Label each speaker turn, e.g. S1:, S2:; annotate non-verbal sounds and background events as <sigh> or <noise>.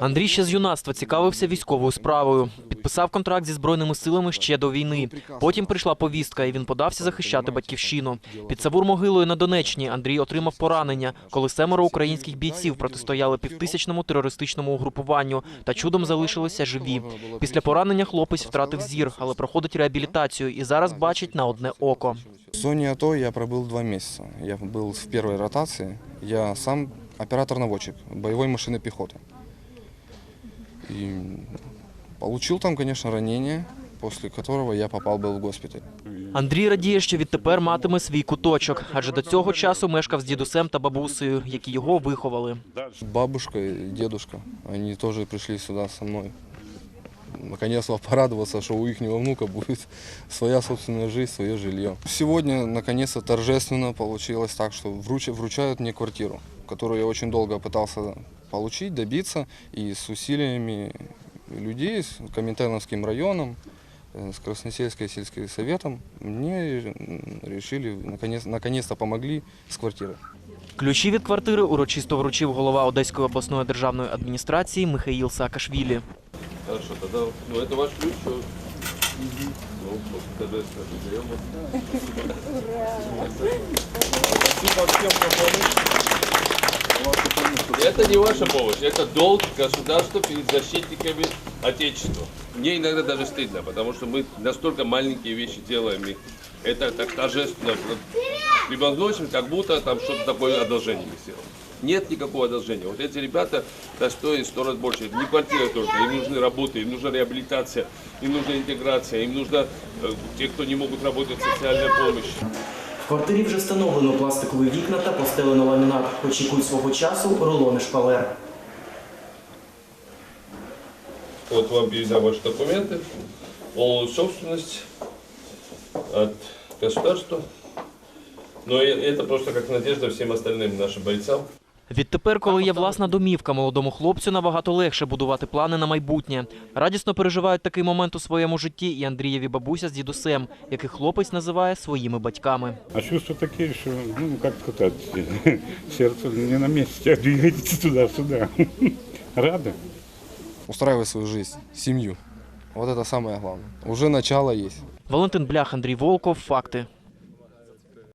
S1: Андрій ще з юнацтва цікавився військовою справою. Підписав контракт зі збройними силами ще до війни. Потім прийшла повістка, і він подався захищати батьківщину. Під Савур-могилою на Донеччині Андрій отримав поранення, коли семеро українських бійців протистояли півтисячному терористичному угрупуванню та чудом залишилися живі. Після поранення хлопець втратив зір, але проходить реабілітацію і зараз бачить на одне око.
S2: В зоне АТО я пробыл два месяца. Я был в первой ротации. Я сам оператор-наводчик боевой машины пехоты. И получил там, конечно, ранение, после которого я попал был в госпиталь.
S1: Андрій радіє, що відтепер матиме свій куточок, адже до цього часу мешкав з дідусем та бабусею, які його виховали.
S2: Бабушка и дедушка, они тоже пришли сюда со мной. Наконец-то порадоваться, что у их внука будет своя собственная жизнь, свое жилье. Сегодня, наконец-то, торжественно получилось так, что вруч- вручают мне квартиру, которую я очень долго пытался получить, добиться, и с усилиями людей, с Коминтерновским районом, э, с Красносельской сельским советом, мне решили, наконец- наконец-то помогли с квартирой.
S1: Ключі від квартири урочисто вручив голова Одеської обласної державної адміністрації Михаїл Саакашвілі.
S3: Хорошо, тогда, ну это ваш ключ, что... Ну, приема. Спасибо за помощь. Это не ваша помощь, это долг государства перед защитниками Отечества. Мне иногда даже стыдно, потому что мы настолько маленькие вещи делаем, и это так торжественно превозносим, как будто там что-то такое одолжение мы сделали. Нет никакого одолжения. Вот эти ребята достоин сто раз больше. Не квартира только, им нужны работы, им нужна реабилитация, им нужна интеграция, им нужна э, те, кто не могут работать, социальная помощь.
S1: В квартирі вже встановлено пластикові вікна та постелено ламінат. Очікують свого часу рулони шпалер.
S3: Вот вам передам ваши документы, полную собственность от государства. Но и- это просто как надежда всем остальным нашим бойцам.
S1: Відтепер, коли є власна домівка, молодому хлопцю набагато легше будувати плани на майбутнє. Радісно переживають такий момент у своєму житті і Андрієві бабуся з дідусем, яких хлопець називає своїми батьками.
S4: А чувства такие, что, ну, как сказать, <laughs> сердце не на месте, а двигается туда-сюда. <laughs> Рады.
S2: устраивать свою жизнь, семью. Вот это самое главное. Уже начало есть.
S1: Валентин Блях, Андрій Волков. Факти.